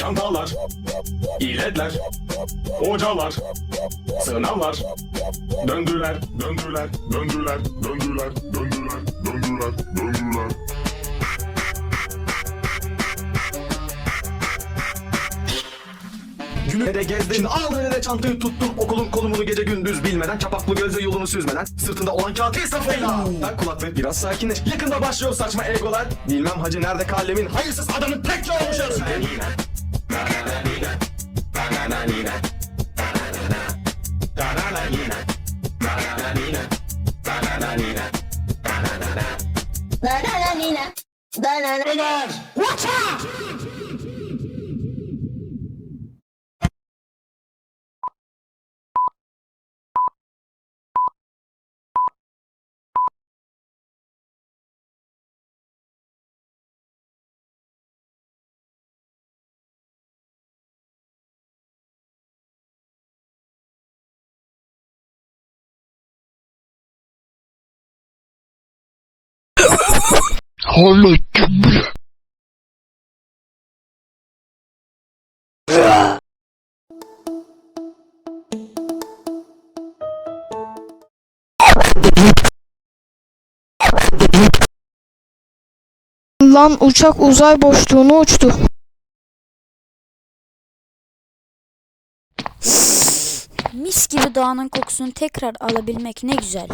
Çantalar, iletler, hocalar, sınavlar. Döndüler, döndüler, döndüler, döndüler, döndüler, döndüler, döndüler. Günü de gezdin al eline çantayı tuttun. Okulun konumunu gece gündüz bilmeden Çapaklı gözle yolunu süzmeden. Sırtında olan kağıt safıyla Tak kulak ve biraz sakinleş Yakında başlıyor saçma egolar. Bilmem hacı nerede kalemin Hayırsız adamın tek Banana. Banana. Banana. Banana. Banana. Watch out! Hallettim bile. Lan uçak uzay boşluğunu uçtu. Mis gibi doğanın kokusunu tekrar alabilmek ne güzel.